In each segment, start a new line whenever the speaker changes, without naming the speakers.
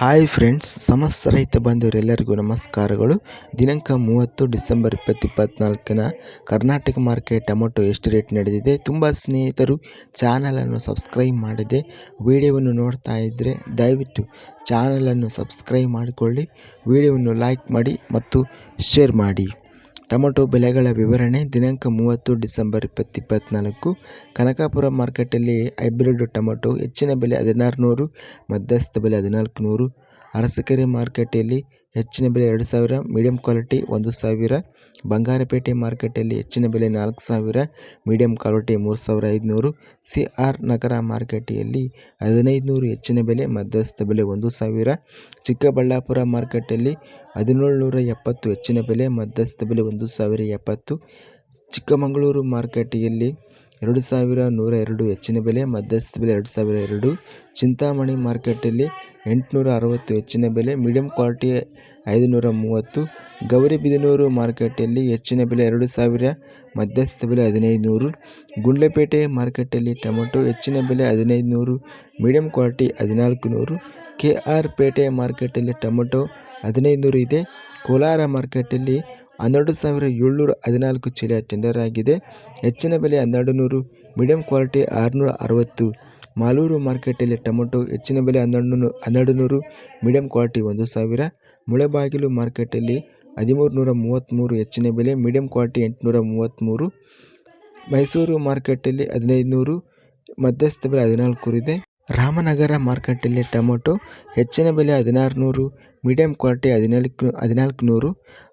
Hi friends ಸಮಸ್ತ ರೈತ ಬಂಧುವರೆಲ್ಲರಿಗೂ ನಮಸ್ಕಾರಗಳು. ದಿನಾಂಕ ಮೂವತ್ತು ಡಿಸೆಂಬರ್ ಇಪ್ಪತ್ತು ಇಪ್ಪತ್ತ್ನಾಲ್ಕನ ಕರ್ನಾಟಕ ಮಾರ್ಕೆಟ್ ಟೊಮೊಟೊ ಎಷ್ಟು ರೇಟ್ ನಡೆದಿದೆ ತುಂಬ ಸ್ನೇಹಿತರು ಚಾನಲನ್ನು ಸಬ್ಸ್ಕ್ರೈಬ್ ಮಾಡಿದೆ. ವಿಡಿಯೋವನ್ನು ನೋಡ್ತಾ ಇದ್ದರೆ ದಯವಿಟ್ಟು ಚಾನಲನ್ನು ಸಬ್ಸ್ಕ್ರೈಬ್ ಮಾಡಿಕೊಳ್ಳಿ. ವಿಡಿಯೋವನ್ನು ಲೈಕ್ ಮಾಡಿ ಮತ್ತು ಶೇರ್ ಮಾಡಿ. ಟೊಮೊಟೊ ಬೆಲೆಗಳ ವಿವರಣೆ ದಿನಾಂಕ ಮೂವತ್ತು ಡಿಸೆಂಬರ್ ಇಪ್ಪತ್ತು ಇಪ್ಪತ್ತ್ನಾಲ್ಕು ಕನಕಾಪುರ ಮಾರ್ಕೆಟಲ್ಲಿ ಹೈಬ್ರಿಡ್ ಟೊಮೊಟೊ ಹೆಚ್ಚಿನ ಬೆಲೆ ಹದಿನಾರು ನೂರು ಮಧ್ಯಸ್ಥ ಬೆಲೆ ಹದಿನಾಲ್ಕು ನೂರು ಅರಸಕೆರೆ ಮಾರ್ಕೆಟಲ್ಲಿ ಹೆಚ್ಚಿನ ಬೆಲೆ ಎರಡು ಸಾವಿರ, ಮೀಡಿಯಂ ಕ್ವಾಲಿಟಿ ಒಂದು ಸಾವಿರ, ಬಂಗಾರಪೇಟೆ ಮಾರ್ಕೆಟಲ್ಲಿ ಹೆಚ್ಚಿನ ಬೆಲೆ ನಾಲ್ಕು ಸಾವಿರ, ಮೀಡಿಯಂ ಕ್ವಾಲಿಟಿ ಮೂರು ಸಾವಿರ ಐದುನೂರು ಸಿ ಆರ್ ನಗರ ಮಾರ್ಕೆಟಿಯಲ್ಲಿ ಹದಿನೈದುನೂರು ಹೆಚ್ಚಿನ ಬೆಲೆ, ಮಧ್ಯಸ್ಥ ಬೆಲೆ ಒಂದು ಸಾವಿರ, ಚಿಕ್ಕಬಳ್ಳಾಪುರ ಮಾರ್ಕೆಟಲ್ಲಿ ಹದಿನೇಳು ನೂರ ಎಪ್ಪತ್ತು ಹೆಚ್ಚಿನ ಬೆಲೆ, ಮಧ್ಯಸ್ಥ ಬೆಲೆ ಒಂದು ಸಾವಿರ ಎಪ್ಪತ್ತು, ಚಿಕ್ಕಮಗಳೂರು ಮಾರ್ಕೆಟಿಯಲ್ಲಿ ಎರಡು ಸಾವಿರ ನೂರ ಎರಡು ಹೆಚ್ಚಿನ ಬೆಲೆ, ಮಧ್ಯಸ್ಥ ಬೆಲೆ ಎರಡು ಸಾವಿರ ಎರಡು. ಚಿಂತಾಮಣಿ ಮಾರ್ಕೆಟಲ್ಲಿ ಎಂಟುನೂರ ಅರವತ್ತು ಹೆಚ್ಚಿನ ಬೆಲೆ ಮೀಡಿಯಂ ಕ್ವಾಲಿಟಿ ಐದುನೂರ ಮೂವತ್ತು ಗೌರಿಬಿದನೂರು ಮಾರ್ಕೆಟಲ್ಲಿ ಹೆಚ್ಚಿನ ಬೆಲೆ ಎರಡು ಸಾವಿರ, ಮಧ್ಯಸ್ಥ ಬೆಲೆ ಹದಿನೈದು ನೂರು ಗುಂಡ್ಲಪೇಟೆ ಮಾರ್ಕೆಟಲ್ಲಿ ಟೊಮೊಟೊ ಹೆಚ್ಚಿನ ಬೆಲೆ ಹದಿನೈದು ನೂರು ಮೀಡಿಯಂ ಕ್ವಾಲಿಟಿ ಹದಿನಾಲ್ಕು ನೂರು ಕೆ ಆರ್ ಪೇಟೆ ಮಾರ್ಕೆಟಲ್ಲಿ ಟೊಮೊಟೊ ಹದಿನೈದು ನೂರು ಇದೆ. ಕೋಲಾರ ಮಾರ್ಕೆಟಲ್ಲಿ ಹನ್ನೆರಡು ಸಾವಿರ ಏಳ್ನೂರ ಹದಿನಾಲ್ಕು ಚೀಲ ಟೆಂಡರ್ ಆಗಿದೆ. ಹೆಚ್ಚಿನ ಬೆಲೆ ಹನ್ನೆರಡು ನೂರು ಮೀಡಿಯಂ ಕ್ವಾಲಿಟಿ ಆರುನೂರ ಅರವತ್ತು. ಮಾಲೂರು ಮಾರ್ಕೆಟಲ್ಲಿ ಟೊಮೊಟೊ ಹೆಚ್ಚಿನ ಬೆಲೆ ಹನ್ನೆರಡು ನೂರು ಹನ್ನೆರಡು ನೂರು ಮೀಡಿಯಂ ಕ್ವಾಲಿಟಿ ಒಂದು ಸಾವಿರ. ಮುಳೆಬಾಗಿಲು ಮಾರ್ಕೆಟಲ್ಲಿ ಹದಿಮೂರು ನೂರ ಮೂವತ್ತ್ಮೂರು ಹೆಚ್ಚಿನ ಬೆಲೆ ಮೀಡಿಯಂ ಕ್ವಾಲಿಟಿ ಎಂಟುನೂರ ಮೂವತ್ತ್ಮೂರು. ಮೈಸೂರು ಮಾರ್ಕೆಟಲ್ಲಿ ಹದಿನೈದು ನೂರು, ಮಧ್ಯಸ್ಥ ಬೆಲೆ ಹದಿನಾಲ್ಕು ಇದೆ. ರಾಮನಗರ ಮಾರ್ಕೆಟಲ್ಲಿ ಟೊಮೊಟೊ ಹೆಚ್ಚಿನ ಬೆಲೆ ಹದಿನಾರು ನೂರು ಮೀಡಿಯಂ ಕ್ವಾಲಿಟಿ ಹದಿನಾಲ್ಕು ಹದಿನಾಲ್ಕು ನೂರು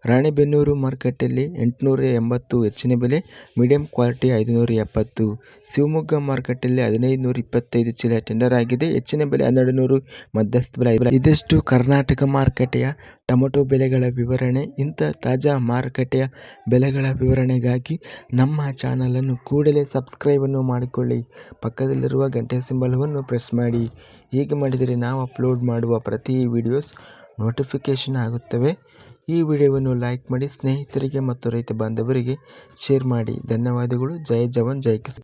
ರಾಣೆಬೆನ್ನೂರು ಮಾರ್ಕೆಟಲ್ಲಿ ಎಂಟುನೂರ ಎಂಬತ್ತು ಹೆಚ್ಚಿನ ಬೆಲೆ, ಮೀಡಿಯಂ ಕ್ವಾಲಿಟಿ ಐದುನೂರ ಎಪ್ಪತ್ತು. ಶಿವಮೊಗ್ಗ ಮಾರ್ಕೆಟಲ್ಲಿ ಹದಿನೈದು ನೂರ ಇಪ್ಪತ್ತೈದು ಚೀಲ ಟೆಂಡರ್ ಆಗಿದೆ. ಹೆಚ್ಚಿನ ಬೆಲೆ ಹನ್ನೆರಡು ನೂರು ಮಧ್ಯಸ್ಥ ಬೆಲೆ ಇದಿಷ್ಟು ಕರ್ನಾಟಕ ಮಾರುಕಟ್ಟೆಯ ಟೊಮೊಟೊ ಬೆಲೆಗಳ ವಿವರಣೆ. ಇಂಥ ತಾಜಾ ಮಾರುಕಟ್ಟೆಯ ಬೆಲೆಗಳ ವಿವರಣೆಗಾಗಿ ನಮ್ಮ ಚಾನಲನ್ನು ಕೂಡಲೇ ಸಬ್ಸ್ಕ್ರೈಬನ್ನು ಮಾಡಿಕೊಳ್ಳಿ. ಪಕ್ಕದಲ್ಲಿರುವ ಗಂಟೆ ಸಿಂಬಲವನ್ನು ಪ್ರೆಸ್ ಮಾಡಿ. ಹೀಗೆ ಮಾಡಿದರೆ ನಾವು ಅಪ್ಲೋಡ್ ಮಾಡುವ ಪ್ರತಿ ವಿಡಿಯೋಸ್ ನೋಟಿಫಿಕೇಷನ್ ಆಗುತ್ತವೆ. ಈ ವಿಡಿಯೋವನ್ನು ಲೈಕ್ ಮಾಡಿ ಸ್ನೇಹಿತರಿಗೆ ಮತ್ತು ರೈತ ಬಾಂಧವರಿಗೆ ಶೇರ್ ಮಾಡಿ. ಧನ್ಯವಾದಗಳು. ಜೈ ಜವಾನ್, ಜೈ ಕಿಸಾನ್.